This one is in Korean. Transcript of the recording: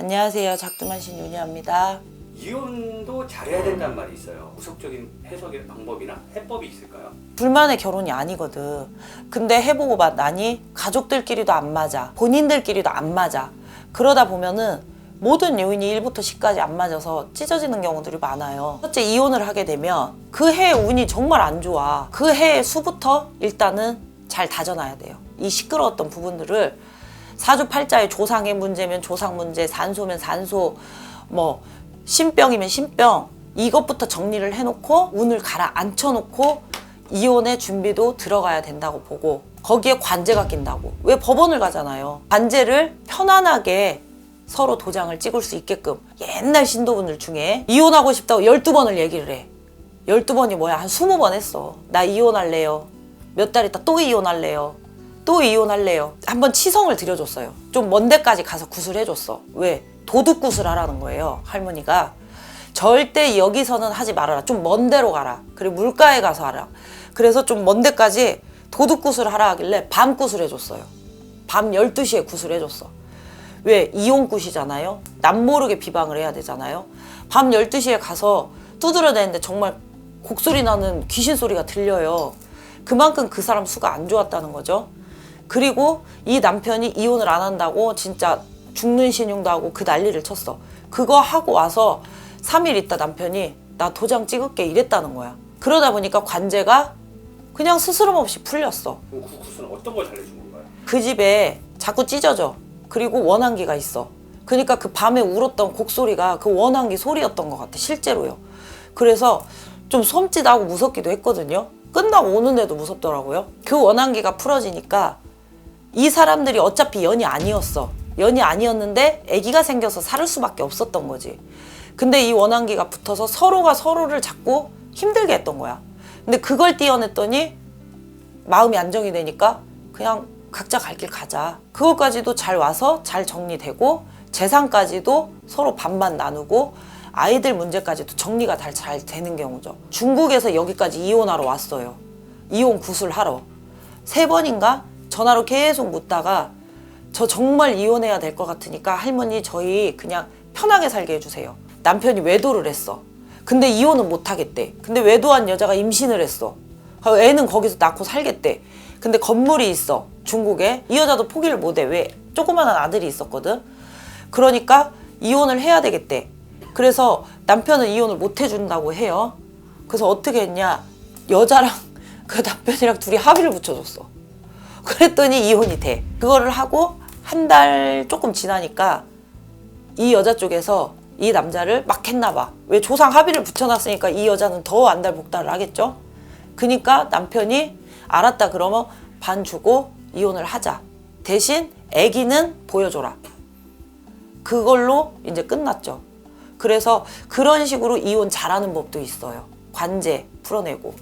안녕하세요. 작두만신 윤희입니다. 이혼도 잘해야 된다는 말이 있어요. 구속적인 해석의 방법이나 해법이 있을까요? 불만의 결혼이 아니거든. 근데 해보고 봤나니 가족들끼리도 안 맞아. 본인들끼리도 안 맞아. 그러다 보면은 모든 요인이 1부터 10까지 안 맞아서 찢어지는 경우들이 많아요. 첫째 이혼을 하게 되면 그 해의 운이 정말 안 좋아. 그 해의 수부터 일단은 잘 다져놔야 돼요. 이 시끄러웠던 부분들을 사주팔자의 조상의 문제면 조상 문제, 산소면 산소, 뭐 신병이면 신병 이것부터 정리를 해놓고 운을 가라앉혀놓고 이혼의 준비도 들어가야 된다고 보고 거기에 관제가 낀다고. 왜 법원을 가잖아요. 관제를 편안하게 서로 도장을 찍을 수 있게끔 옛날 신도분들 중에 이혼하고 싶다고 12번을 얘기를 해. 12번이 뭐야? 한 20번 했어. 나 이혼할래요. 몇 달 있다 또 이혼할래요 또 이혼할래요. 한번 치성을 드려줬어요. 좀 먼 데까지 가서 구슬해줬어. 왜? 도둑 구슬하라는 거예요 할머니가. 절대 여기서는 하지 말아라. 좀 먼 데로 가라. 그리고 물가에 가서 하라. 그래서 좀 먼 데까지 도둑 구슬 하라 하길래 밤 구슬 해줬어요. 밤 12시에 구슬 해줬어. 왜? 이혼굿이잖아요. 남 모르게 비방을 해야 되잖아요. 밤 12시에 가서 두드려 대는데 정말 곡소리 나는 귀신 소리가 들려요. 그만큼 그 사람 수가 안 좋았다는 거죠 그리고 이 남편이 이혼을 안 한다고 진짜 죽는 신용도 하고 그 난리를 쳤어 그거 하고 와서 3일 있다 남편이 나 도장 찍을게 이랬다는 거야 그러다 보니까 관제가 그냥 스스럼 없이 풀렸어 그럼 그 구슬은 어떤 걸 잘해준 건가요? 그 집에 자꾸 찢어져. 그리고 원한기가 있어. 그러니까 그 밤에 울었던 곡소리가 그 원한기 소리였던 것 같아, 실제로요. 그래서 좀 섬찟하고 무섭기도 했거든요. 끝나고 오는데도 무섭더라고요. 그 원한기가 풀어지니까 이 사람들이 어차피 연이 아니었어. 연이 아니었는데 아기가 생겨서 살을 수밖에 없었던 거지. 근데 이 원한기가 붙어서 서로가 서로를 자꾸 힘들게 했던 거야. 근데 그걸 띄어냈더니 마음이 안정이 되니까 그냥 각자 갈 길 가자. 그것까지도 잘 와서 잘 정리되고 재산까지도 서로 반반 나누고 아이들 문제까지도 정리가 잘, 잘 되는 경우죠. 중국에서 여기까지 이혼하러 왔어요. 이혼 구술하러. 세 번인가 전화로 계속 묻다가 저 정말 이혼해야 될 것 같으니까 할머니 저희 그냥 편하게 살게 해주세요. 남편이 외도를 했어. 근데 이혼은 못 하겠대. 근데 외도한 여자가 임신을 했어. 아, 애는 거기서 낳고 살겠대. 근데 건물이 있어. 중국에. 이 여자도 포기를 못 해. 왜? 조그마한 아들이 있었거든. 그러니까 이혼을 해야 되겠대. 그래서 남편은 이혼을 못 해준다고 해요. 그래서 어떻게 했냐. 여자랑 그 남편이랑 둘이 합의를 붙여줬어. 그랬더니 이혼이 돼. 그거를 하고 한 달 조금 지나니까 이 여자 쪽에서 이 남자를 막 했나 봐. 왜 조상 합의를 붙여놨으니까 이 여자는 더 안달복달을 하겠죠? 그니까 남편이 알았다 그러면 반 주고 이혼을 하자. 대신 아기는 보여줘라. 그걸로 이제 끝났죠. 그래서 그런 식으로 이혼 잘하는 법도 있어요. 관제 풀어내고.